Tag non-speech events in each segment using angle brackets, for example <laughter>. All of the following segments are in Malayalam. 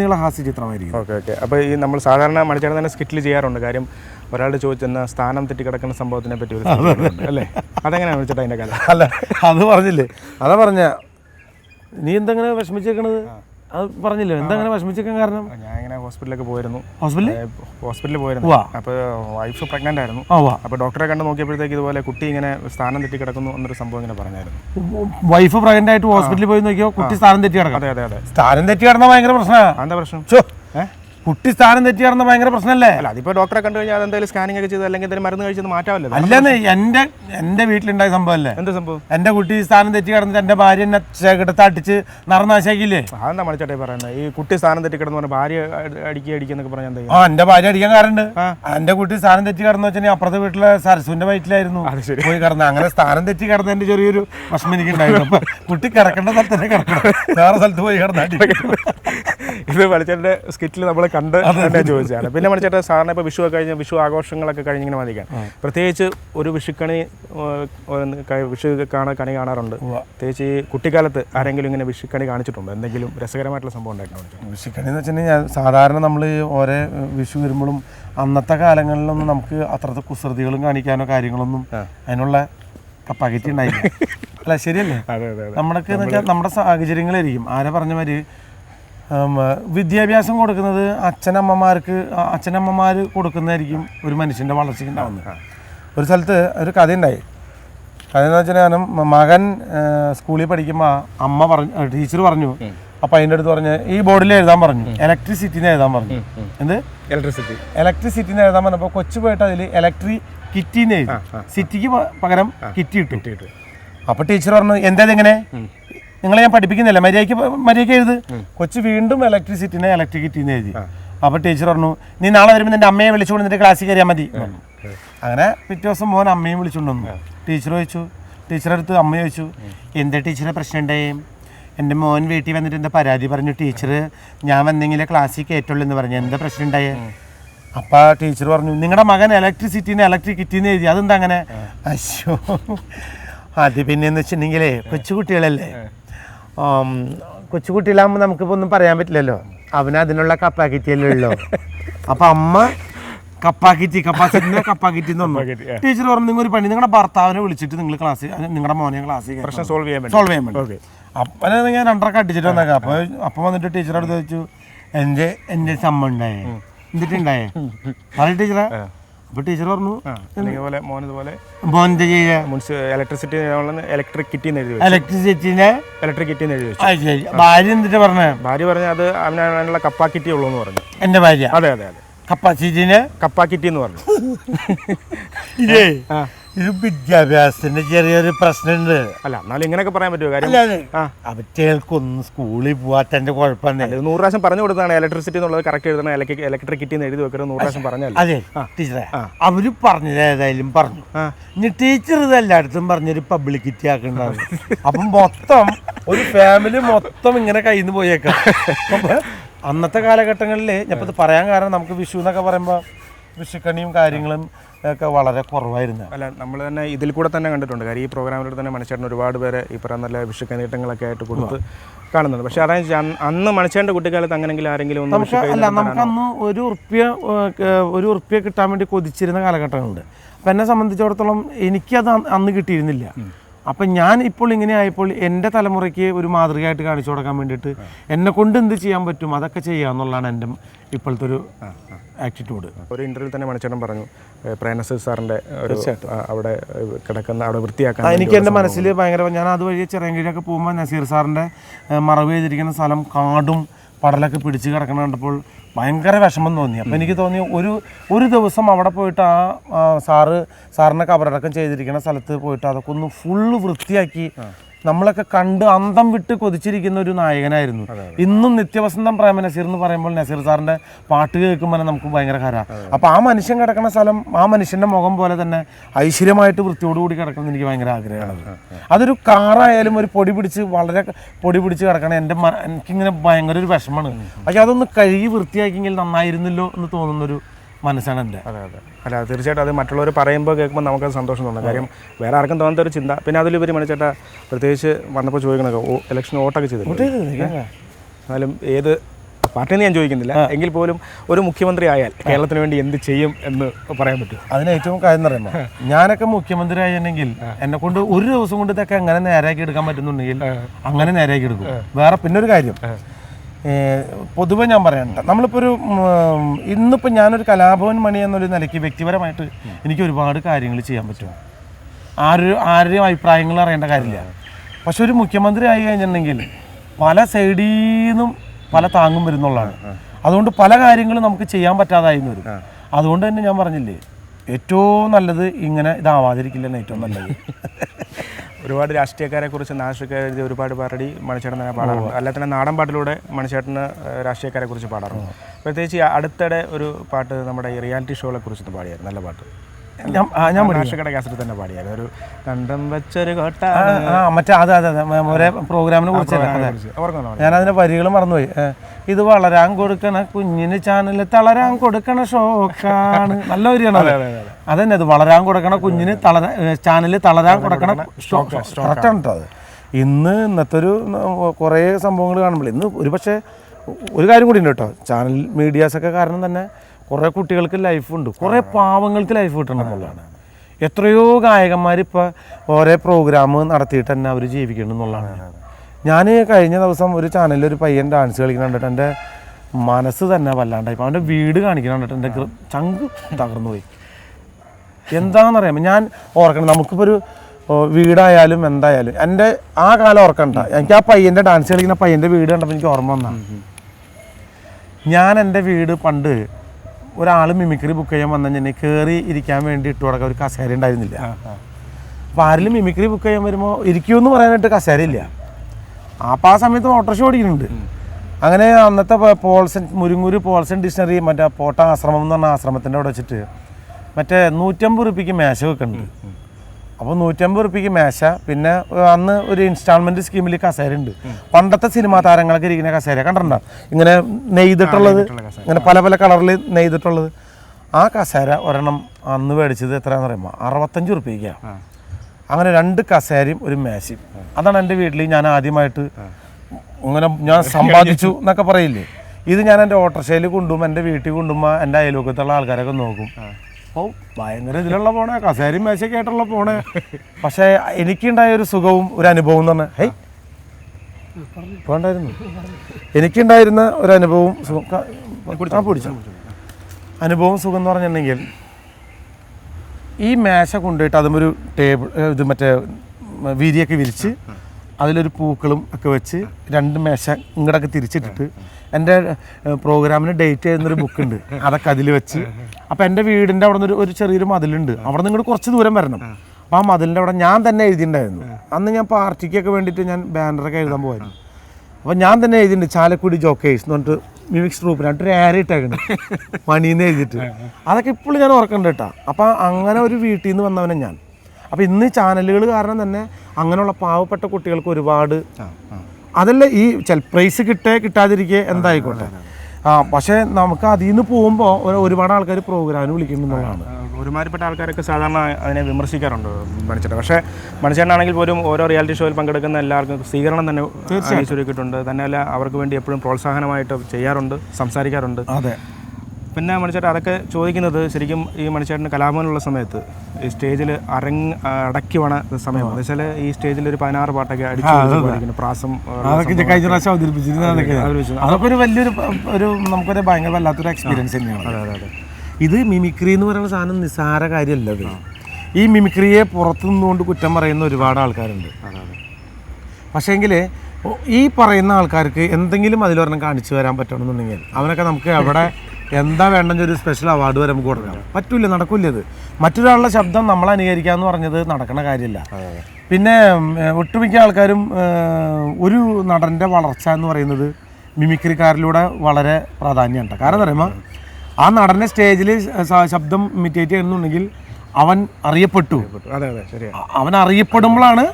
നീള ഹാസ്യ ചിത്രമായിരിക്കും. Okay okay. അപ്പോൾ ഈ നമ്മൾ സാധാരണ മണിച്ചേട്ടൻ തന്നെ സ്കിറ്റിൽ ചെയ്യാറുണ്ട്. കാര്യം ഒരാളുടെ ചോദിച്ചെന്ന സ്ഥാനം തെറ്റി കിടക്കുന്ന സംഭവത്തിനെ പറ്റി ഒരു അല്ലേ? അതെങ്ങനെയാണ് വിളിച്ചിട്ട് അതിന്റെ കഥ? അല്ല അത് പറഞ്ഞില്ലേ? അതാ പറഞ്ഞ. നീ എന്തെങ്ങനെ വിഷമിച്ചേക്കണത്? അത് പറഞ്ഞില്ലേ? എന്തെങ്ങനെ വിഷമിച്ചേക്കാൻ കാരണം? ഞാൻ ഇങ്ങനെ ഹോസ്പിറ്റലിലൊക്കെ പോയിരുന്നു. ഹോസ്പിറ്റലിൽ? ഹോസ്പിറ്റലിൽ പോയിരുന്നു. അപ്പൊ അപ്പോൾ വൈഫ് പ്രഗ്നന്റ് ആയിരുന്നു അപ്പൊ അപ്പോൾ ഡോക്ടറെ കണ്ട് നോക്കിയപ്പോഴത്തേക്ക് ഇതുപോലെ കുട്ടി ഇങ്ങനെ സ്ഥാനം തെറ്റി കിടക്കുന്നു എന്നൊരു സംഭവം ഇങ്ങനെ പറഞ്ഞായിരുന്നു. വൈഫ് പ്രഗ്നന്റ് ആയിട്ട് ഹോസ്പിറ്റലിൽ പോയി നോക്കിയോ? കുട്ടി സ്ഥാനം തെറ്റി കിടക്കും അതെ അതെ അതെ. സ്ഥാനം തെറ്റി കിടന്ന ഭയങ്കര പ്രശ്നമാണ് എന്താ പ്രശ്നം? കുട്ടി സ്ഥാനം തെറ്റി ഭയങ്കര പ്രശ്നമല്ലേ? അല്ല അതിപ്പോ ഡോക്ടറെ കണ്ടു കഴിഞ്ഞാൽ എന്തെങ്കിലും സ്കാനിങ് ഒക്കെ ചെയ്ത് അല്ലെങ്കിൽ എന്തെങ്കിലും മരുന്ന് കഴിച്ചത് മാറ്റാമല്ലോ. അല്ലെന്ന് എന്റെ എന്റെ വീട്ടിലുണ്ടായ സംഭവം അല്ലേ എന്ത് സംഭവം? എന്റെ കുട്ടി സ്ഥാനം തെറ്റി കിടന്നിട്ട് എന്റെ ഭാര്യ എന്നെ ചേകിടത്ത് അടിച്ച് നടന്നാശാക്കിയില്ലേ അതെന്താ മണിച്ചേട്ടായി പറയുന്നത്? ഈ കുട്ടി സ്ഥാനം തെറ്റി കിടന്ന് പറഞ്ഞാൽ ഭാര്യ അടി- അടിക്കുക അടിക്കുന്നൊക്കെ പറഞ്ഞാൽ എന്താ? ആ എന്റെ ഭാര്യ അടിക്കാൻ കാരണുണ്ട്. എന്റെ കുട്ടി സ്ഥാനം തെറ്റി കിടന്നു വെച്ചാൽ അപ്പുറത്തെ വീട്ടിലെ സരസുവിന്റെ വയറ്റിലായിരുന്നു. പോയി കിടന്നു അങ്ങനെ സ്ഥാനം തെറ്റി കിടന്നതിന്റെ ചെറിയൊരു പ്രശ്നം എനിക്ക് ഉണ്ടായിരുന്നു അപ്പൊ കുട്ടി കിടക്കേണ്ട സ്ഥലത്ത് തന്നെ കിടക്കണം. വേറെ സ്ഥലത്ത് പോയി കിടന്നു ഇത് മണിച്ചേട്ടന്റെ സ്കിറ്റിൽ നമ്മൾ കണ്ട് തന്നെ ചോദിച്ചതാണ്. പിന്നെ മണിച്ചേട്ടാ സാറിന് ഇപ്പോൾ വിഷു കഴിഞ്ഞ് വിഷു ആഘോഷങ്ങളൊക്കെ കഴിഞ്ഞിങ്ങനെ മതിക്കാം പ്രത്യേകിച്ച് ഒരു വിഷുക്കണി വിഷു കാണാൻ കണി കാണാറുണ്ട്. പ്രത്യേകിച്ച് ഈ കുട്ടിക്കാലത്ത് ആരെങ്കിലും ഇങ്ങനെ വിഷുക്കണി കാണിച്ചിട്ടുണ്ടോ? എന്തെങ്കിലും രസകരമായിട്ടുള്ള സംഭവം ഉണ്ടായിട്ടുണ്ടോ വിഷുക്കണി എന്ന് വെച്ചിട്ടുണ്ടെങ്കിൽ സാധാരണ നമ്മൾ ഓരോ വിഷു വരുമ്പോഴും അന്നത്തെ കാലങ്ങളിലൊന്നും നമുക്ക് അത്രത്തെ കുസൃതികളും കാണിക്കാനോ കാര്യങ്ങളൊന്നും അതിനുള്ള പകറ്റി ഉണ്ടായില്ല. അല്ല ശരിയല്ലേ? <laughs> നമ്മുടെ നമ്മുടെ സാഹചര്യങ്ങളായിരിക്കും. ആരെ പറഞ്ഞ മാതിരി വിദ്യാഭ്യാസം കൊടുക്കുന്നത് അച്ഛനമ്മമാർക്ക് അച്ഛനമ്മമാർ കൊടുക്കുന്നതായിരിക്കും ഒരു മനുഷ്യന്റെ വളർച്ചയ്ക്ക് ഉണ്ടാവുന്നത്. ഒരു സ്ഥലത്ത് ഒരു കഥ ഉണ്ടായി കഥ എന്ന് വെച്ചാൽ മകൻ സ്കൂളിൽ പഠിക്കുമ്പോൾ അമ്മ പറഞ്ഞു ടീച്ചർ പറഞ്ഞു. അപ്പം അതിന്റെ അടുത്ത് പറഞ്ഞ് ഈ ബോർഡിൽ എഴുതാൻ പറഞ്ഞു. ഇലക്ട്രിസിറ്റിന്ന് എഴുതാൻ പറഞ്ഞു. എന്ത്? ഇലക്ട്രിസിറ്റി ഇലക്ട്രിസിറ്റിന്ന് എഴുതാൻ പറഞ്ഞപ്പോൾ കൊച്ചു പോയിട്ട് അതിൽ ഇലക്ട്രി കിറ്റിന്ന് എഴുതി. സിറ്റിക്ക് പകരം കിറ്റി ഇട്ടു അപ്പോൾ ടീച്ചർ പറഞ്ഞു എന്താ ഇങ്ങനെ നിങ്ങളെ ഞാൻ പഠിപ്പിക്കുന്നില്ല. മര്യാദയ്ക്ക് മര്യാദയ്ക്ക് എഴുത്. കൊച്ചു വീണ്ടും ഇലക്ട്രിസിറ്റിനെ ഇലക്ട്രിസിറ്റിന്ന് എഴുതി. അപ്പോൾ ടീച്ചർ പറഞ്ഞു നീ നാളെ വരുമ്പോൾ നിന്റെ അമ്മയെ വിളിച്ചുകൊണ്ട് നിന്റെ ക്ലാസ്സിൽ കയറിയാൽ മതി. അങ്ങനെ പിറ്റേ ദിവസം മോൻ അമ്മയും വിളിച്ചുകൊണ്ട് വന്നു. ടീച്ചർ ചോദിച്ചു ടീച്ചറെ അടുത്ത് അമ്മ ചോദിച്ചു എന്താ ടീച്ചറെ പ്രശ്നം ഉണ്ടായേ എന്റെ മോൻ വീട്ടിൽ വന്നിട്ട് എന്താ പരാതി പറഞ്ഞു ടീച്ചർ ഞാൻ വന്നെങ്കിലേ ക്ലാസ്സിൽ കയറ്റുള്ളൂ എന്ന് പറഞ്ഞു. എന്താ പ്രശ്നം ഉണ്ടായേ അപ്പൊ ടീച്ചർ പറഞ്ഞു നിങ്ങളുടെ മകൻ ഇലക്ട്രിസിറ്റിന്ന് ഇലക്ട്രിക് കിറ്റിന്ന് എഴുതി. അതെന്താ അങ്ങനെ? അശ്യോ അത് പിന്നെ എന്ന് വെച്ചിട്ടുണ്ടെങ്കിലേ കൊച്ചുകുട്ടികളല്ലേ? ആം, കൊച്ചുകുട്ടികളാകുമ്പോൾ നമുക്കിപ്പോൾ ഒന്നും പറയാൻ പറ്റില്ലല്ലോ. അവന് അതിനുള്ള കപ്പാക്കിറ്റിയല്ലേ ഉള്ളൂ. <laughs> അപ്പം അമ്മ കപ്പാക്കിറ്റി കപ്പാസിറ്റിന്റെ കപ്പാക്കിറ്റി എന്ന് പറഞ്ഞു ടീച്ചർ പറഞ്ഞു നിങ്ങൾ ഒരു പണി നിങ്ങളുടെ ഭർത്താവിനെ വിളിച്ചിട്ട് നിങ്ങൾ ക്ലാസ് നിങ്ങളുടെ മോനെ ക്ലാസ് പ്രശ്നം സോൾവ് ചെയ്യാൻ സോൾവ് ചെയ്യാൻ വേണ്ടി. അപ്പനെ ഞാൻ രണ്ടരക്ക് അടിച്ചിട്ട് വന്നേക്കാം. അപ്പോൾ അപ്പം വന്നിട്ട് ടീച്ചറോട് ചോദിച്ചു എന്റെ എന്റെ സമ്മ ഉണ്ടായേ? എന്നിട്ടുണ്ടായേ പറയ ടീച്ചറെ. അപ്പൊ ടീച്ചർ പറഞ്ഞു ആ അല്ലെങ്കിൽ പോലെ മോൻ ഇതുപോലെ മുൻസ് ഇലക്ട്രിസിറ്റി ഇലക്ട്രിക് കിറ്റിന്ന് എഴുതി ഇലക്ട്രിസിറ്റിനെ ഇലക്ട്രിക് കിറ്റിന്ന് എഴുതി ഭാര്യ എന്നിട്ട് പറഞ്ഞേ? ഭാര്യ പറഞ്ഞ അത് അവനുള്ള കപ്പാക്കിറ്റി ഉള്ളൂ എന്ന് പറഞ്ഞു. എന്റെ ഭാര്യ? അതെ അതെ അതെ. കപ്പാസിറ്റിനെ കപ്പാക്കിറ്റി എന്ന് പറഞ്ഞു. ഇതേ. ഇത് വിദ്യാഭ്യാസത്തിന്റെ ചെറിയൊരു പ്രശ്നമുണ്ട്. അല്ല എന്നാലും ഇങ്ങനെയൊക്കെ പറയാൻ പറ്റുമോ? അവറ്റകൾക്കൊന്നും സ്കൂളിൽ പോവാത്തന്റെ കുഴപ്പമെന്നേ ഇത് നൂറ് പ്രാവശ്യം പറഞ്ഞു കൊടുത്താണ് ഇലക്ട്രിസിറ്റി എന്നുള്ളത് കറക്റ്റ് എഴുതണം. ഇലക്ട്രിക് ഇലക്ട്രിക് കിറ്റിന്ന് എഴുതി വെക്കണം നൂറ് പ്രാവശ്യം പറഞ്ഞാൽ അതെ ടീച്ചറെ അവർ പറഞ്ഞത് ഏതായാലും പറഞ്ഞു. ഇനി ടീച്ചർ ഇത് എല്ലായിടത്തും പറഞ്ഞൊരു പബ്ലിക്കിറ്റി ആക്കണ്ടാവും അപ്പം മൊത്തം ഒരു ഫാമിലി മൊത്തം ഇങ്ങനെ കയ്യിൽ നിന്ന് പോയേക്കാം അന്നത്തെ കാലഘട്ടങ്ങളിൽ ഞാൻ ഇത് പറയാൻ കാരണം നമുക്ക് വിഷു എന്നൊക്കെ പറയുമ്പോൾ വിഷുക്കണിയും കാര്യങ്ങളും ഒക്കെ വളരെ കുറവായിരുന്നു. അല്ല നമ്മൾ തന്നെ ഇതിൽ കൂടെ തന്നെ കണ്ടിട്ടുണ്ട്. കാര്യം ഈ പ്രോഗ്രാമിലൂടെ തന്നെ മണിച്ചേട്ടൻ ഒരുപാട് പേരെ ഈ പറയുന്ന നല്ല വിഷുക്കനീട്ടങ്ങളൊക്കെ ആയിട്ട് കൊടുത്ത് കാണുന്നുണ്ട്. പക്ഷേ അതായത് അന്ന് മണിച്ചേട്ടന്റെ കുട്ടിക്കാലത്ത് അങ്ങനെങ്കിലും ആരെങ്കിലും നമുക്ക് അല്ല നമുക്കന്ന് ഒരു ഉറുപ്പ്യ ഒരു ഉറുപ്പ്യ കിട്ടാൻ വേണ്ടി കൊതിച്ചിരുന്ന കാലഘട്ടങ്ങളുണ്ട്. അപ്പം എന്നെ സംബന്ധിച്ചിടത്തോളം എനിക്കത് അന്ന് കിട്ടിയിരുന്നില്ല. അപ്പം ഞാൻ ഇപ്പോൾ ഇങ്ങനെ ആയപ്പോൾ എന്റെ തലമുറയ്ക്ക് ഒരു മാതൃകയായിട്ട് കാണിച്ചു കൊടുക്കാൻ വേണ്ടിയിട്ട് എന്നെ കൊണ്ട് എന്ത് ചെയ്യാൻ പറ്റും അതൊക്കെ ചെയ്യുക എന്നുള്ളതാണ് എന്റെ ഇപ്പോഴത്തെ ഒരു ആറ്റിറ്റ്യൂഡ് ഒരു ഇന്റർവ്യൂ തന്നെ മണിച്ചേട്ടൻ പറഞ്ഞു പ്രേനസ് സാറിന്റെ സാറിന്റെ ഒരു അവിടെ കിടക്കുന്ന അവിടെ വൃത്തിയാക്കാൻ എനിക്ക് എന്റെ മനസ്സിൽ ഭയങ്കര ഞാൻ അതുവഴി ചിറയൻകീഴൊക്കെ പോകുമ്പോൾ നസീർ സാറിന്റെ മറവ് ചെയ്തിരിക്കുന്ന സ്ഥലം കാടും പടലൊക്കെ പിടിച്ച് കിടക്കണ കണ്ടപ്പോൾ ഭയങ്കര വിഷമം തോന്നി. അപ്പം എനിക്ക് തോന്നി ഒരു ഒരു ദിവസം അവിടെ പോയിട്ട് ആ ആ, സാറ് സാറിനെ കബറടക്കം ചെയ്തിരിക്കുന്ന സ്ഥലത്ത് പോയിട്ട് അതൊക്കെ ഒന്ന് ഫുള്ള് വൃത്തിയാക്കി നമ്മളൊക്കെ കണ്ട് അന്തം വിട്ട് കൊതിച്ചിരിക്കുന്ന ഒരു നായകനായിരുന്നു. ഇന്നും നിത്യവസന്തം പ്രേമ നസീർ എന്ന് പറയുമ്പോൾ നസീർ സാറിന്റെ പാട്ട് കേൾക്കുമ്പോൾ തന്നെ നമുക്ക് ഭയങ്കര ഹര. അപ്പൊ ആ മനുഷ്യൻ കിടക്കുന്ന സ്ഥലം ആ മനുഷ്യന്റെ മുഖം പോലെ തന്നെ ഐശ്വര്യമായിട്ട് വൃത്തിയോടുകൂടി കിടക്കണം എനിക്ക് ഭയങ്കര ആഗ്രഹമാണ് അതൊരു കാറായാലും ഒരു പൊടി പിടിച്ച് വളരെ പൊടി പിടിച്ച് കിടക്കണം എന്റെ മ- എനിക്കിങ്ങനെ ഭയങ്കര ഒരു വിഷമമാണ്. പക്ഷെ അതൊന്ന് കഴുകി വൃത്തിയാക്കിയെങ്കിൽ നന്നായിരുന്നല്ലോ എന്ന് തോന്നുന്നൊരു മനസ്സാണ് എന്റെ. അതെ അതെ. അല്ല തീർച്ചയായിട്ടും അത് മറ്റുള്ളവർ പറയുമ്പോൾ കേൾക്കുമ്പോൾ നമുക്കത് സന്തോഷം തോന്നും. കാര്യം വേറെ ആർക്കും തോന്നാത്ത ഒരു ചിന്ത. പിന്നെ അതിലുപരി മണിച്ചേട്ട പ്രത്യേകിച്ച് വന്നപ്പോൾ ചോദിക്കണൊക്കെ ഓ ഇലക്ഷൻ വോട്ടൊക്കെ ചെയ്തിട്ടുണ്ട് എന്നാലും ഏത് പാർട്ടിന്ന് ഞാൻ ചോദിക്കുന്നില്ല. എങ്കിൽ പോലും ഒരു മുഖ്യമന്ത്രി ആയാൽ കേരളത്തിന് വേണ്ടി എന്ത് ചെയ്യും എന്ന് പറയാൻ പറ്റും അതിന് ഏറ്റവും കാര്യം എന്ന് പറയുമ്പോൾ ഞാനൊക്കെ മുഖ്യമന്ത്രി ആയിരുന്നെങ്കിൽ എന്നെ കൊണ്ട് ഒരു ദിവസം കൊണ്ട് ഇതൊക്കെ അങ്ങനെ നേരെയാക്കി എടുക്കാൻ പറ്റുന്നുണ്ടെങ്കിൽ അങ്ങനെ നേരെയാക്കി എടുക്കും. വേറെ പിന്നെ ഒരു കാര്യം പൊതുവെ ഞാൻ പറയണ്ട നമ്മളിപ്പോൾ ഒരു ഇന്നിപ്പോൾ ഞാനൊരു കലാഭവൻ മണി എന്നൊരു നിലയ്ക്ക് വ്യക്തിപരമായിട്ട് എനിക്ക് ഒരുപാട് കാര്യങ്ങൾ ചെയ്യാൻ പറ്റും. ആരും ആരുടെയും അഭിപ്രായങ്ങൾ അറിയേണ്ട കാര്യമില്ല. പക്ഷെ ഒരു മുഖ്യമന്ത്രി ആയി കഴിഞ്ഞിട്ടുണ്ടെങ്കിൽ പല സൈഡിൽ നിന്നും പല താങ്ങും വരുന്നുള്ളതാണ് അതുകൊണ്ട് പല കാര്യങ്ങളും നമുക്ക് ചെയ്യാൻ പറ്റാതായി എന്ന് വരും അതുകൊണ്ട് തന്നെ ഞാൻ പറഞ്ഞില്ലേ ഏറ്റവും നല്ലത് ഇങ്ങനെ ഇതാവാതിരിക്കില്ലെന്ന് ഏറ്റവും നല്ലത്. <laughs> ഒരുപാട് രാഷ്ട്രീയക്കാരെ കുറിച്ച് നാശക്കാർ ഒരുപാട് പാരടി മണിച്ചേട്ടൻ തന്നെ പാടാറുണ്ട്. അല്ലാതെ തന്നെ നാടൻ പാട്ടിലൂടെ മണിച്ചേട്ടന് രാഷ്ട്രീയക്കാരെ കുറിച്ച് പാടാറുണ്ട്. പ്രത്യേകിച്ച് അടുത്തിടെ ഒരു പാട്ട് നമ്മുടെ ഈ റിയാലിറ്റി ഷോകളെ കുറിച്ച് പാടിയായിരുന്നു. നല്ല പാട്ട്. ഞാൻ കാസറ്റ് തന്നെ ഒരു കണ്ടം വെച്ചൊരു കോട്ട മറ്റേ അതെ അതെ അതെ ഒരേ പ്രോഗ്രാമിനെ വരികൾ മറന്നുപോയി. ഇത് വളരാൻ കൊടുക്കണ കുഞ്ഞിന് ചാനലിൽ തളരാൻ കൊടുക്കണ ഷോക്കാണ്. നല്ല വരിയാണ് അത്. അതന്നെ അത് വളരാൻ കൊടുക്കണ കുഞ്ഞിന് തളരാ ചാനലിൽ തളരാൻ കൊടുക്കണ കറക്റ്റാണ് കേട്ടോ അത്. ഇന്ന് ഇന്നത്തെ ഒരു കുറേ സംഭവങ്ങൾ കാണുമ്പോൾ ഇന്ന് ഒരു പക്ഷേ ഒരു കാര്യം കൂടി ഉണ്ട് കേട്ടോ ചാനൽ മീഡിയാസൊക്കെ കാരണം തന്നെ കുറേ കുട്ടികൾക്ക് ലൈഫുണ്ട്. കുറേ പാവങ്ങൾക്ക് ലൈഫ് കിട്ടണം എന്നുള്ളതാണ് എത്രയോ ഗായകന്മാർ ഇപ്പോൾ ഓരോ പ്രോഗ്രാം നടത്തിയിട്ട് തന്നെ അവർ ജീവിക്കണം എന്നുള്ളതാണ്. ഞാൻ കഴിഞ്ഞ ദിവസം ഒരു ചാനലിൽ ഒരു പയ്യൻ ഡാൻസ് കളിക്കുന്ന കണ്ടിട്ട് എന്റെ മനസ്സ് തന്നെ വല്ലാണ്ടായി. അവന്റെ വീട് കാണിക്കണം കണ്ടിട്ട് എന്റെ ചങ്ക് തകർന്നു പോയി. എന്താണെന്നറിയാമോ ഞാൻ ഓർക്കണം. നമുക്കിപ്പോൾ ഒരു വീടായാലും എന്തായാലും. എന്റെ ആ കാലം ഓർക്കണ്ട. എനിക്ക് ആ പയ്യന്റെ ഡാൻസ് കളിക്കുന്ന പയ്യന്റെ വീട് കണ്ടപ്പോൾ എനിക്ക് ഓർമ്മ വന്നു. ഞാൻ എന്റെ വീട് പണ്ട് ഒരാൾ മിമിക്രി ബുക്ക് ചെയ്യാൻ വന്നു കഴിഞ്ഞാൽ കയറി ഇരിക്കാൻ വേണ്ടി ഇട്ട് കൊടുക്കാൻ ഒരു കസേര ഉണ്ടായിരുന്നില്ല. അപ്പോൾ ആരിലും മിമിക്രി ബുക്ക് ചെയ്യാൻ വരുമ്പോൾ ഇരിക്കുമെന്ന് പറയാനായിട്ട് കസേര ഇല്ല. അപ്പോൾ ആ സമയത്ത് ഓട്ടോറിക്ഷ ഓടിക്കുന്നുണ്ട്. അങ്ങനെ അന്നത്തെ പോൾസൻ പോൾസൺ മുരുങ്ങൂര് പോൾസൺ ഡിക്ഷണറി മറ്റേ പോട്ട ആശ്രമം എന്ന് പറഞ്ഞ ആശ്രമത്തിന്റെ അവിടെ വെച്ചിട്ട് മറ്റേ നൂറ്റമ്പത് റുപ്യക്ക് മേശ വെക്കുന്നുണ്ട്. അപ്പോൾ നൂറ്റമ്പത് റുപ്യക്ക് മേശ പിന്നെ അന്ന് ഒരു ഇൻസ്റ്റാൾമെന്റ് സ്കീമിൽ കസേര ഉണ്ട് പണ്ടത്തെ സിനിമാ താരങ്ങളൊക്കെ ഇരിക്കുന്ന കസേര കണ്ടിട്ടുണ്ടോ? ഇങ്ങനെ നെയ്തിട്ടുള്ളത് ഇങ്ങനെ പല പല കളറിൽ നെയ്തിട്ടുള്ളത്. ആ കസേര ഒരെണ്ണം അന്ന് മേടിച്ചത് എത്രയാണെന്ന് പറയുമ്പോൾ അറുപത്തഞ്ച് റുപ്യക്കാണ് അങ്ങനെ രണ്ട് കസേരയും ഒരു മേശയും. അതാണ് എന്റെ വീട്ടിൽ ഞാൻ ആദ്യമായിട്ട് ഇങ്ങനെ ഞാൻ <laughs> സമ്പാദിച്ചു എന്നൊക്കെ പറയില്ലേ? ഇത് ഞാൻ എന്റെ ഓട്ടോറിക്ഷയിൽ കൊണ്ടുപോകുമ്പോൾ എന്റെ വീട്ടിൽ കൊണ്ടുപോകുമ്പോൾ എന്റെ അയൽവക്കത്തുള്ള ആൾക്കാരൊക്കെ നോക്കും. ഓ ഭയങ്കര ഇതിലുള്ള പോണേ. കസേരയും മേശയൊക്കെ ആയിട്ടുള്ള പോണേ. പക്ഷേ എനിക്കുണ്ടായ ഒരു സുഖവും ഒരു അനുഭവം എന്ന് പറഞ്ഞാൽ ഹൈ ഇപ്പോൾ ഉണ്ടായിരുന്നു എനിക്കുണ്ടായിരുന്ന ഒരു അനുഭവവും സുഖം. പിടിച്ച അനുഭവം സുഖം എന്ന് പറഞ്ഞിട്ടുണ്ടെങ്കിൽ ഈ മേശ കൊണ്ടുപോയിട്ട് അതുമൊരു ടേബിൾ ഇത് മറ്റേ വീതിയൊക്കെ വിരിച്ച് അതിലൊരു പൂക്കളും ഒക്കെ വെച്ച് രണ്ട് മേശ ഇങ്ങോട്ടൊക്കെ തിരിച്ചിട്ടിട്ട് എന്റെ പ്രോഗ്രാമിന് ഡേറ്റ് ചെയ്യുന്നൊരു ബുക്ക് ഉണ്ട് അതൊക്കെ അതിൽ വെച്ച്. അപ്പോൾ എന്റെ വീടിന്റെ അവിടെ നിന്ന് ഒരു ചെറിയൊരു മതിലുണ്ട്. അവിടെ നിന്ന് ഇങ്ങോട്ട് കുറച്ച് ദൂരം വരണം. അപ്പോൾ ആ മതിലിന്റെ അവിടെ ഞാൻ തന്നെ എഴുതിയിട്ടുണ്ടായിരുന്നു. അന്ന് ഞാൻ പാർട്ടിക്കൊക്കെ വേണ്ടിയിട്ട് ഞാൻ ബാനറൊക്കെ എഴുതാൻ പോകായിരുന്നു അപ്പോൾ ഞാൻ തന്നെ എഴുതിയിട്ടുണ്ട് ചാലക്കുടി ജോക്കേഴ്സ് എന്ന് പറഞ്ഞിട്ട് മ്യൂസിക് ട്രൂപ്പിനായിട്ട് ഒരു ആരി ഇട്ടേക്കണം. മണിന്ന് എഴുതിയിട്ട്. അതൊക്കെ ഇപ്പോഴും ഞാൻ ഓർക്കുന്നുണ്ട് കേട്ടോ. അപ്പോൾ അങ്ങനെ ഒരു വീട്ടിൽ നിന്ന് വന്നവനെ ഞാൻ. അപ്പോൾ ഇന്ന് ചാനലുകൾ കാരണം തന്നെ അങ്ങനെയുള്ള പാവപ്പെട്ട കുട്ടികൾക്ക് ഒരുപാട് അതല്ല ഈ പ്രൈസ് കിട്ടേ കിട്ടാതിരിക്കേ എന്തായിക്കോട്ടെ? ആ പക്ഷേ നമുക്ക് അതിൽ നിന്ന് പോകുമ്പോൾ ഒരുപാട് ആൾക്കാർ പ്രോഗ്രാമിന് വിളിക്കുന്നുള്ളതാണ് ഒരുമാതിരിപ്പെട്ട ആൾക്കാരൊക്കെ സാധാരണ അതിനെ വിമർശിക്കാറുണ്ട് മണിച്ചേട്ടൻ പക്ഷേ മണിച്ചേട്ടനാണെങ്കിൽ പോലും ഓരോ റിയാലിറ്റി ഷോയിൽ പങ്കെടുക്കുന്ന എല്ലാവർക്കും സ്വീകരണം തന്നെ തീർച്ചയായും ചുരുക്കിയിട്ടുണ്ട് തന്നെയല്ല അവർക്ക് വേണ്ടി എപ്പോഴും പ്രോത്സാഹനമായിട്ട് ചെയ്യാറുണ്ട് സംസാരിക്കാറുണ്ട്. അതെ. പിന്നെ മണിച്ചേട്ടൻ അതൊക്കെ ചോദിക്കുന്നത് ശരിക്കും ഈ മണിച്ചേട്ടന് കലാഭവനുള്ള സമയത്ത് ഈ സ്റ്റേജിൽ അരങ്ങ് അടക്കി വണ സമയം. എന്ന് വെച്ചാൽ ഈ സ്റ്റേജിൽ ഒരു പതിനാറ് പാട്ടൊക്കെ അടിച്ചു പ്രാസം അതൊക്കെ കഴിഞ്ഞ പ്രാവശ്യം അവതരിപ്പിച്ചിരുന്നു അതൊക്കെ ഒരു വലിയൊരു ഒരു നമുക്കൊരു ഭയങ്കര വല്ലാത്തൊരു എക്സ്പീരിയൻസ് തന്നെയാണ്. അതെ അതെ ഇത് മിമിക്രി എന്ന് പറയുന്ന സാധനം നിസ്സാര കാര്യമല്ല ഇത്. ഈ മിമിക്രിയെ പുറത്തു നിന്നുകൊണ്ട് കുറ്റം പറയുന്ന ഒരുപാട് ആൾക്കാരുണ്ട്. പക്ഷേങ്കിൽ ഈ പറയുന്ന ആൾക്കാർക്ക് എന്തെങ്കിലും അതിലൊരെണ്ണം കാണിച്ചു തരാൻ പറ്റണമെന്നുണ്ടെങ്കിൽ അവനൊക്കെ നമുക്ക് എവിടെ എന്താ വേണ്ടെന്ന് ഒരു സ്പെഷ്യൽ അവാർഡ് വരെ നമുക്ക് കൊടുക്കാം. പറ്റൂല നടക്കില്ല ഇത്. മറ്റൊരാളുടെ ശബ്ദം നമ്മൾ അനുകരിക്കുക എന്ന് പറഞ്ഞത് നടക്കുന്ന കാര്യമില്ല. പിന്നെ ഒട്ടുമിക്ക ആൾക്കാരും ഒരു നടന്റെ വളർച്ച എന്ന് പറയുന്നത് മിമിക്രിക്കാരിലൂടെ വളരെ പ്രാധാന്യമുണ്ട്. കാരണം പറയുമ്പോൾ ആ നടനെ സ്റ്റേജിൽ ശബ്ദം ഇമിറ്റേറ്റ് ചെയ്യുന്നുണ്ടെങ്കിൽ അവൻ അറിയപ്പെട്ടു. അവൻ അറിയപ്പെടുമ്പോഴാണ്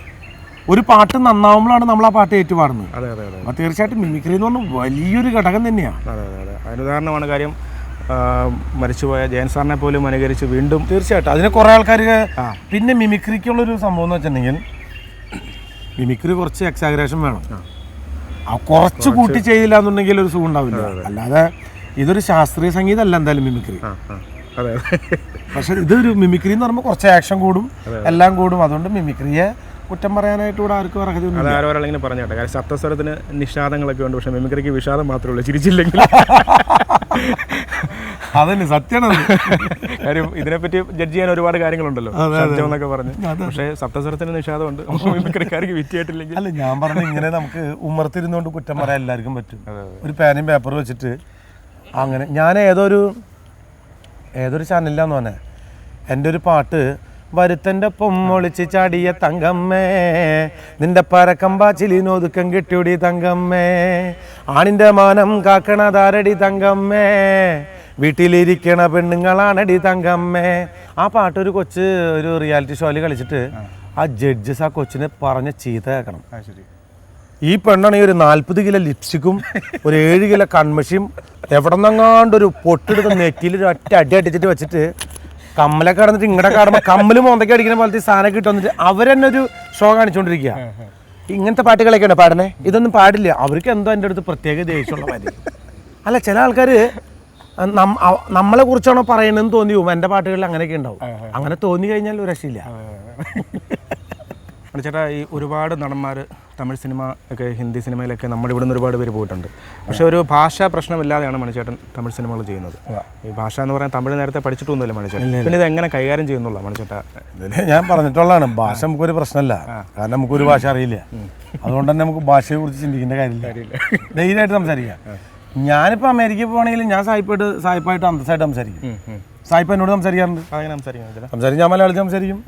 ഒരു പാട്ട് നന്നാവുമ്പോഴാണ് നമ്മൾ ആ പാട്ട് ഏറ്റുപാടുന്നത്. അതെ അതെ അതെ തീർച്ചയായിട്ടും മിമിക്രി എന്ന് പറഞ്ഞാൽ വലിയൊരു ഘടകം തന്നെയാണ് അതെ അതെ അതെ. അതിന് ഉദാഹരണമാണ് കാര്യം മരിച്ചുപോയ ജയൻ സാറിനെ പോലും അനുകരിച്ച് വീണ്ടും തീർച്ചയായിട്ടും അതിന് കുറേ ആൾക്കാർ പിന്നെ മിമിക്രിക്കുള്ളൊരു സംഭവം എന്ന് വെച്ചിട്ടുണ്ടെങ്കിൽ മിമിക്രി കുറച്ച് എക്സാഗ്രേഷൻ വേണം. ആ. കുറച്ച് കൂട്ടി ചെയ്തില്ല എന്നുണ്ടെങ്കിൽ ഒരു സുഖം ഉണ്ടാവില്ല. അല്ലാതെ ഇതൊരു ശാസ്ത്രീയ സംഗീതമല്ല എന്തായാലും മിമിക്രി പക്ഷെ ഇതൊരു മിമിക്രി എന്ന് പറയുമ്പോൾ കുറച്ച് ആക്ഷൻ കൂടും എല്ലാം കൂടും. അതുകൊണ്ട് മിമിക്രിയെ കുറ്റം പറയാനായിട്ട് ഇവിടെ ആർക്കും അർഹതയൊന്നും അത് ആരോ ഒരാളിങ്ങനെ പറഞ്ഞാട്ടെ കാര്യം സപ്തസ്വരത്തിന് നിഷാദങ്ങളൊക്കെ ഉണ്ട്. പക്ഷെ മിമിക്രിക്ക് വിഷാദം മാത്രമേ ഉള്ളൂ. ചിരിച്ചില്ലെങ്കിൽ. അതന്നെ സത്യമാണ് കാര്യം ഇതിനെപ്പറ്റി ജഡ്ജ് ചെയ്യാൻ ഒരുപാട് കാര്യങ്ങളുണ്ടല്ലോ. എന്നൊക്കെ പറഞ്ഞു. പക്ഷേ സപ്തസ്വരത്തിന് നിഷാദമുണ്ട്. മിമിക്രിക്കാർക്ക് വിറ്റിയായിട്ടില്ലെങ്കിൽ അല്ല ഞാൻ പറഞ്ഞു ഇങ്ങനെ നമുക്ക് ഉമ്മർത്തിരുന്നുകൊണ്ട് കുറ്റം പറയാൻ എല്ലാവർക്കും പറ്റും. ഒരു പേനയും പേപ്പറും വെച്ചിട്ട് അങ്ങനെ ഞാൻ ഏതൊരു ഏതൊരു ചാനലിലാന്ന് പറഞ്ഞേ? എന്റെ ഒരു പാട്ട് വരുത്തന്റെ പൊമ്മൊളിച്ച് ചാടിയ തങ്കമ്മേ നിന്റെ പരക്കമ്പാച്ചിലിനൊതുക്കം കിട്ടിയുടി തങ്കമ്മേ. ആണിന്റെ മാനം കാക്കണ താരടി തങ്കമ്മേ വീട്ടിലിരിക്കണ പെണ്ണുങ്ങളാണടി തങ്കമ്മേ. ആ പാട്ടൊരു കൊച്ച് ഒരു റിയാലിറ്റി ഷോയിൽ കളിച്ചിട്ട് ആ. ജഡ്ജസ് ആ കൊച്ചിനെ പറഞ്ഞ ചീത്ത കേൾക്കണം. ഈ പെണ്ണാണെങ്കിൽ ഒരു നാൽപ്പത് കിലോ ലിപ്സ്റ്റിക്കും ഒരു ഏഴ് കിലോ കൺമഷിയും എവിടെ നിന്നെങ്ങാണ്ട് ഒരു പൊട്ടെടുത്ത് നെറ്റിയിൽ ഒരു ഒറ്റ അടി അടിച്ചിട്ട് വെച്ചിട്ട് കമ്മലൊക്കെ കടന്നിട്ട് ഇങ്ങടെ കാണുമ്പോൾ കമ്മൽ മോന്തയ്ക്ക് അടിക്കുന്ന പോലത്തെ സാധനം വന്നിട്ട് അവരെന്നെ ഒരു ഷോ കാണിച്ചുകൊണ്ടിരിക്കുക ഇങ്ങനത്തെ പാട്ടുകളൊക്കെയാണ് പാടണേ? ഇതൊന്നും പാടില്ല. അവർക്ക് എന്തോ എന്റെ അടുത്ത് പ്രത്യേക ദേഷ്യമുള്ള കാര്യം അല്ല ചില ആൾക്കാർ നമ്മളെ കുറിച്ചാണോ പറയണമെന്ന് തോന്നി പോകും എന്റെ പാട്ടുകളിൽ അങ്ങനെയൊക്കെ ഉണ്ടാവും. അങ്ങനെ തോന്നി കഴിഞ്ഞാൽ ഒരു രക്ഷയില്ല. ചേട്ടാ ഈ ഒരുപാട് നടന്മാർ തമിഴ് സിനിമ ഒക്കെ ഹിന്ദി സിനിമയിലൊക്കെ നമ്മുടെ ഇവിടെ നിന്ന് ഒരുപാട് പേര് പോയിട്ടുണ്ട്. പക്ഷേ ഒരു ഭാഷാ പ്രശ്നമില്ലാതെയാണ് മണിച്ചേട്ടൻ തമിഴ് സിനിമകൾ ചെയ്യുന്നത്. ഈ ഭാഷ എന്ന് പറയാൻ തമിഴ് നേരത്തെ പഠിച്ചിട്ടൊന്നുമില്ല മണിച്ചേട്ടൻ. പിന്നെ ഇത് എങ്ങനെ കൈകാര്യം ചെയ്യുന്നുള്ള മണിച്ചേട്ടാ? ഞാൻ പറഞ്ഞിട്ടുള്ളതാണ് ഭാഷ നമുക്കൊരു പ്രശ്നമല്ല. കാരണം നമുക്കൊരു ഭാഷ അറിയില്ല. അതുകൊണ്ട് തന്നെ നമുക്ക് ഭാഷയെ കുറിച്ച് ചിന്തിക്കേണ്ട കാര്യമില്ല. ധൈര്യമായിട്ട് സംസാരിക്കാം. ഞാനിപ്പോൾ അമേരിക്കയിൽ പോകണമെങ്കിൽ ഞാൻ സായിപ്പായിട്ട് സായിപ്പായിട്ട് അന്തസ്സായിട്ട് സംസാരിക്കും. സായിപ്പ് എന്നോട് സംസാരിക്കാറുണ്ട്. സംസാരിക്കും ഞാൻ മലയാളത്തിൽ സംസാരിക്കും.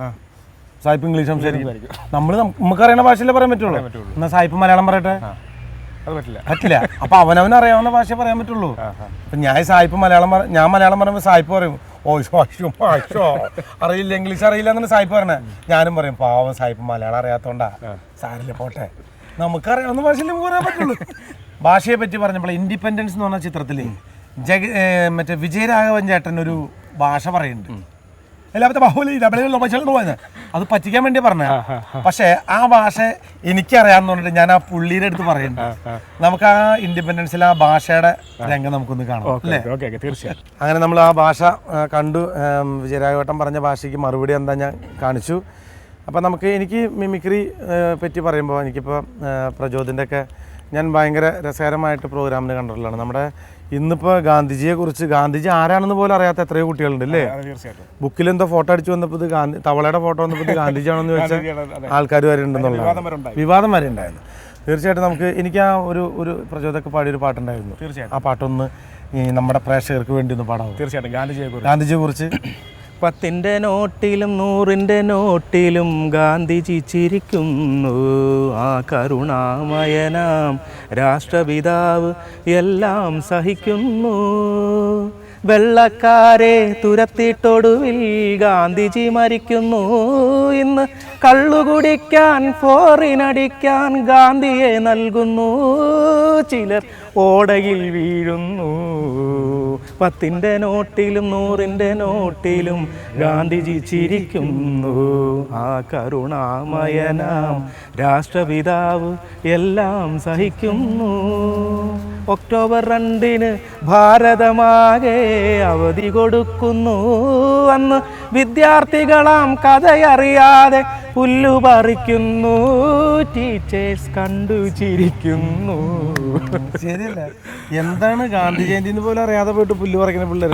സായിപ്പ് ഇംഗ്ലീഷ് സംസാരിക്കും. നമ്മൾ നമുക്ക് അറിയുന്ന ഭാഷയിലേ പറയാൻ പറ്റുള്ളൂ? എന്നാ സായിപ്പ് മലയാളം പറയട്ടെ? പറ്റില്ല. പറ്റില്ല. അപ്പൊ അവനവൻ അറിയാവുന്ന ഭാഷ പറയാൻ പറ്റുള്ളൂ. അപ്പൊ ഞാൻ സായിപ്പ് മലയാളം ഞാൻ മലയാളം പറയുമ്പോൾ സായിപ്പ് പറയും ഓ ശോ ശോ അറിയില്ല ഇംഗ്ലീഷ് അറിയില്ല എന്നാണ് സായിപ്പ് പറഞ്ഞത് ഞാനും പറയും പാവം സായിപ്പ് മലയാളം അറിയാത്തോണ്ടാ. സാരില്ല പോട്ടെ. നമുക്കറിയാവുന്ന ഭാഷയിൽ നമുക്ക് പറയാൻ പറ്റുള്ളൂ. ഭാഷയെ പറ്റി പറഞ്ഞപ്പോൾ ഇൻഡിപെൻഡൻസ് എന്ന് പറഞ്ഞ ചിത്രത്തിൽ ജഗ മറ്റേ വിജയരാഘവൻ ചേട്ടൻ ഒരു ഭാഷ പറയുന്നുണ്ട്. എല്ലാവരുടെ ബാഹുലി ഡബിളിൽ പോയത് അത് പറ്റിക്കാൻ വേണ്ടി പറഞ്ഞ. പക്ഷേ ആ ഭാഷ എനിക്കറിയാന്ന് പറഞ്ഞിട്ട് ഞാൻ ആ പുള്ളിയുടെ അടുത്ത് പറയുന്നുണ്ട് നമുക്ക് ആ ഇൻഡിപെൻഡൻസിൽ ആ ഭാഷയുടെ രംഗം നമുക്കൊന്ന് കാണാം അല്ലേ? ഓക്കെ ഓക്കെ തീർച്ചയായും. അങ്ങനെ നമ്മൾ ആ ഭാഷ കണ്ടു. വിജയരാഘവട്ടം പറഞ്ഞ ഭാഷയ്ക്ക് മറുപടി എന്താ ഞാൻ കാണിച്ചു. അപ്പം നമുക്ക് എനിക്ക് മിമിക്രി പറ്റി പറയുമ്പോൾ എനിക്കിപ്പോൾ പ്രചോദിന്റെ ഒക്കെ ഞാൻ ഭയങ്കര രസകരമായിട്ട് പ്രോഗ്രാമിന് കണ്ടിട്ടുള്ളതാണ്. നമ്മുടെ ഇന്നിപ്പോൾ ഗാന്ധിജിയെ കുറിച്ച് ഗാന്ധിജി ആരാണെന്ന് പോലും അറിയാത്ത എത്രയോ കുട്ടികളുണ്ട് അല്ലേ ബുക്കിൽ എന്തോ ഫോട്ടോ അടിച്ചു വന്നപ്പോൾ ഇത് ഗാന്ധി തവളയുടെ ഫോട്ടോ വന്നപ്പോൾ ഇത് ഗാന്ധിജിയാണെന്ന് ചോദിച്ചാൽ. ആൾക്കാർ വരെ ഉണ്ടെന്നുള്ള വിവാദം വരെ ഉണ്ടായി. ഉണ്ടായിരുന്നു. തീർച്ചയായിട്ടും നമുക്ക് എനിക്ക് ആ ഒരു ഒരു പ്രചോദക പാടിയൊരു പാട്ടുണ്ടായിരുന്നു. തീർച്ചയായിട്ടും. ആ പാട്ടൊന്ന് ഈ നമ്മുടെ പ്രേക്ഷകർക്ക് വേണ്ടി ഒന്ന് പാടാവും? തീർച്ചയായിട്ടും ഗാന്ധിജിയെ കുറിച്ച്. ഗാന്ധിജിയെ കുറിച്ച് പത്തിന്റെ നോട്ടിലും നൂറിന്റെ നോട്ടിലും ഗാന്ധിജി ചിരിക്കുന്നു. ആ കരുണാമയനാം രാഷ്ട്രപിതാവ് എല്ലാം സഹിക്കുന്നു. വെള്ളക്കാരെ തുരത്തിട്ടൊടുവിൽ ഗാന്ധിജി മരിക്കുന്നു. ഇന്ന് കള്ളുകുടിക്കാൻ ഫോറിനടിക്കാൻ ഗാന്ധിയെ നൽകുന്നു. ചിലർ ഓടയിൽ വീഴുന്നു. പത്തിന്റെ നോട്ടിലും നൂറിന്റെ നോട്ടിലും ഗാന്ധിജി ചിരിക്കുന്നു. ആ കരുണാമയനാം രാഷ്ട്രപിതാവ് എല്ലാം സഹിക്കുന്നു. ഒക്ടോബർ രണ്ടിന് ഭാരതമാകെ അവധി കൊടുക്കുന്നു. അന്ന് വിദ്യാർത്ഥികളാം കഥയറിയാതെ പുല്ലു പറിക്കുന്നു. ടീച്ചേഴ്സ് കണ്ടു ചിരിക്കുന്നു. ശരിയല്ല. എന്താണ് ഗാന്ധി ജയന്തി എന്ന് പോലും അറിയാതെ പോയിട്ട് പുല്ല് പറിക്കുന്ന പിള്ളേർ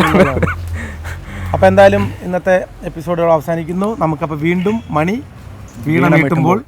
അപ്പൊ എന്തായാലും ഇന്നത്തെ എപ്പിസോഡുകൾ അവസാനിക്കുന്നു. നമുക്കപ്പോൾ വീണ്ടും മണി വീണ മീട്ടുമ്പോൾ